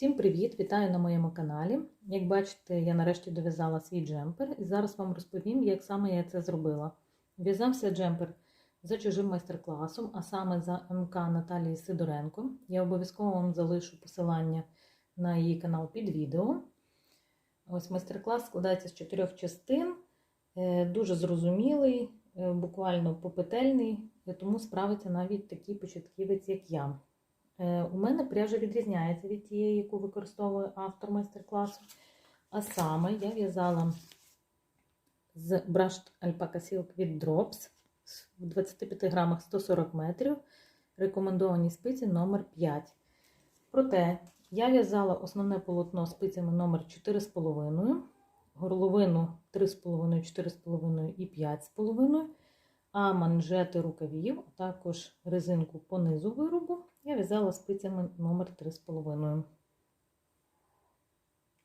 Всім привіт! Вітаю на моєму каналі. Як бачите, я нарешті дов'язала свій джемпер і зараз вам розповім, як саме я це зробила. В'язався джемпер за чужим майстер-класом, а саме за МК Наталії Сидоренко. Я обов'язково вам залишу посилання на її канал під відео. Ось майстер-клас складається з чотирьох частин, е, дуже зрозумілий, е, буквально попетельний, тому справиться навіть такий початківець, як я. Е, У мене пряжа відрізняється від тієї, яку використовує автор майстер-класу. А саме я в'язала з Brushed Alpaca Silk від Drops в 25 грамах 140 метрів. Рекомендовані спиці номер 5. Проте я в'язала основне полотно спицями номер 4,5, горловину 3,5, 4,5 і 5,5, а манжети рукавів, а також резинку по низу виробу я в'язала спицями номер 3,5.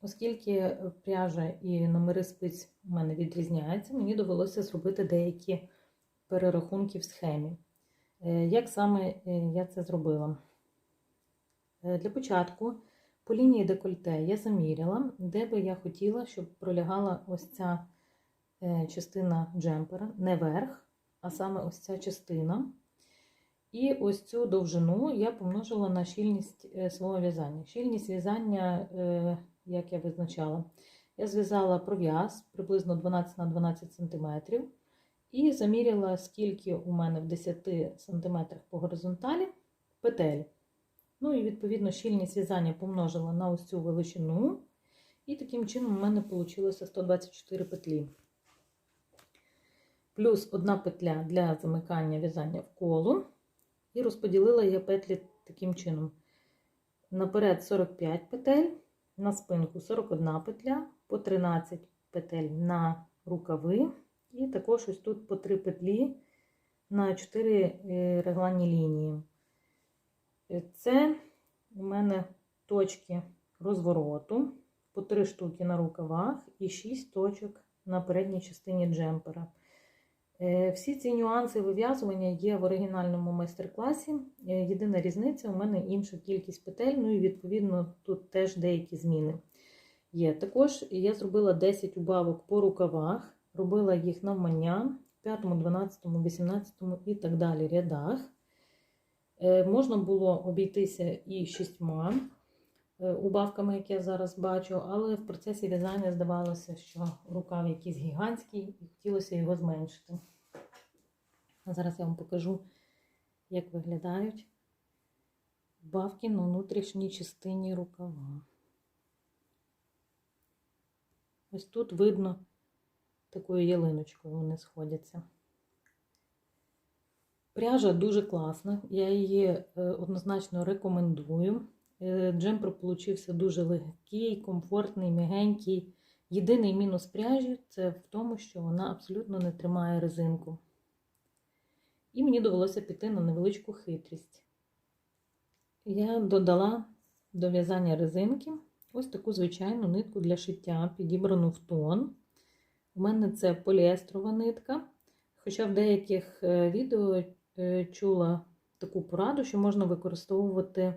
Оскільки пряжа і номери спиць у мене відрізняються, мені довелося зробити деякі перерахунки в схемі. Як саме я це зробила? Для початку по лінії декольте я заміряла, де би я хотіла, щоб пролягала ось ця частина джемпера, не верх, а саме ось ця частина. І ось цю довжину я помножила на щільність свого в'язання. Щільність в'язання, як я визначала, я зв'язала пров'яз приблизно 12 на 12 см і заміряла, скільки у мене в 10 см по горизонталі петель. Ну і, відповідно, щільність в'язання помножила на ось цю величину. І таким чином у мене вийшло 124 петлі. Плюс одна петля для замикання в'язання в коло. І розподілила я петлі таким чином. Наперед 45 петель, на спинку 41 петля, по 13 петель на рукави, і також ось тут по 3 петлі на 4 регланні лінії. Це у мене точки розвороту, по 3 штуки на рукавах і 6 точок на передній частині джемпера. Всі ці нюанси вив'язування є в оригінальному майстер-класі. Єдина різниця у мене інша кількість петель, ну і відповідно тут теж деякі зміни є. Також я зробила 10 убавок по рукавах, робила їх навмання в 5, 12, 18 і так далі рядах. Можна було обійтися і шістьма убавками, як я зараз бачу, але в процесі в'язання здавалося, що рукав якийсь гігантський і хотілося його зменшити. А зараз я вам покажу, як виглядають бавки на внутрішній частині рукава. Ось тут видно такою ялиночкою вони сходяться. Пряжа дуже класна, я її однозначно рекомендую. Джемпер получився дуже легкий, комфортний, м'ягенький. Єдиний мінус пряжі це в тому, що вона абсолютно не тримає резинку. І мені довелося піти на невеличку хитрість. Я додала до в'язання резинки ось таку звичайну нитку для шиття, підібрану в тон. У мене це поліестрова нитка. Хоча в деяких відео чула таку пораду, що можна використовувати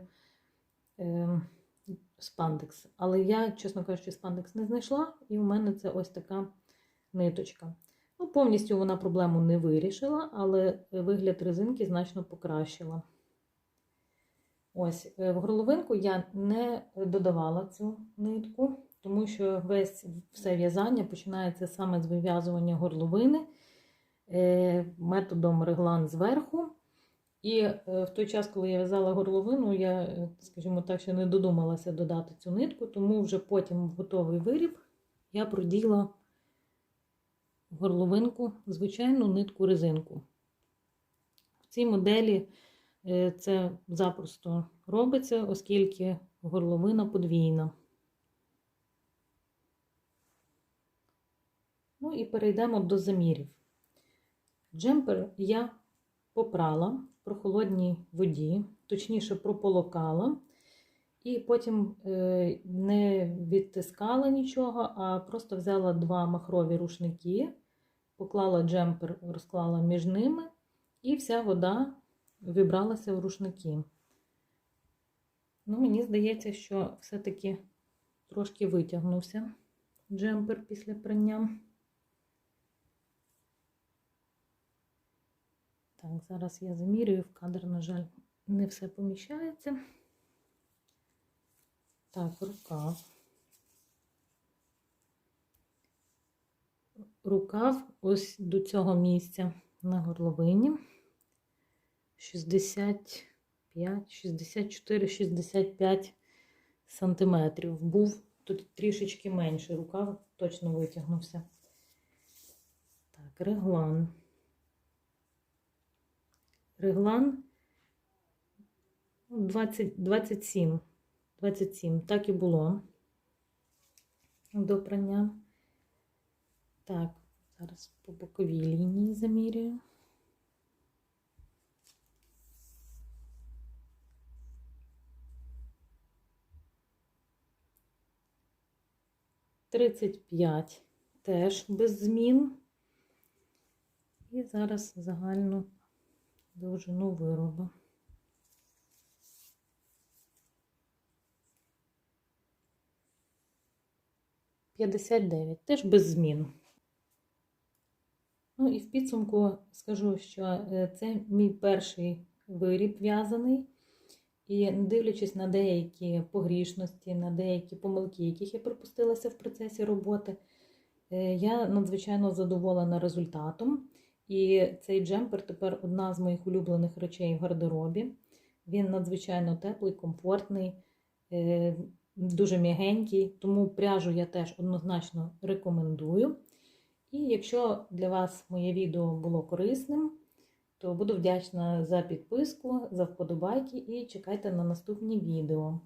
спандекс. Але я, чесно кажучи, спандекс не знайшла, і у мене це ось така ниточка. Ну, Повністю вона проблему не вирішила, але вигляд резинки значно покращила. Ось, в горловинку я не додавала цю нитку, тому що весь все в'язання починається саме з вив'язування горловини методом реглан зверху. І в той час, коли я в'язала горловину, я, скажімо так, ще не додумалася додати цю нитку, тому вже потім в готовий виріб я проділа горловинку звичайну нитку резинку. В цій моделі це запросто робиться, оскільки горловина подвійна. Ну і перейдемо до замірів. Джемпер я попрала прохолодній воді, точніше прополокала, і потім не відтискала нічого, а просто взяла два махрові рушники, поклала джемпер, розклала між ними, і вся вода вибралася в рушники. Ну, мені здається, що все-таки трошки витягнувся джемпер після прання. Так, зараз я замірюю в кадр, на жаль, не все поміщається. Так, рукав. Рукав ось до цього місця на горловині. 65, 64, 65 сантиметрів. Був тут трішечки менше. Рукав точно витягнувся. Так, реглан. Реглан 20, 27. 27. Так і було до прання. Так, зараз по боковій лінії замірюю. Тридцять п'ять теж без змін. І зараз загальну довжину виробу. П'ятдесят дев'ять, теж без змін. Ну і в підсумку скажу, що е, це мій перший виріб в'язаний. І дивлячись на деякі погрішності, на деякі помилки, яких я припустилася в процесі роботи, е, я надзвичайно задоволена результатом. І цей джемпер тепер одна з моїх улюблених речей в гардеробі. Він надзвичайно теплий, комфортний, е, дуже м'ягенький, тому пряжу я теж однозначно рекомендую. І якщо для вас моє відео було корисним, то буду вдячна за підписку, за вподобайки і чекайте на наступні відео.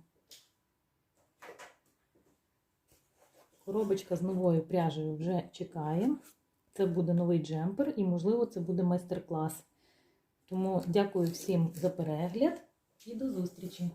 Коробочка з новою пряжею вже чекає. Це буде новий джемпер і, можливо, це буде майстер-клас. Тому дякую всім за перегляд і до зустрічі!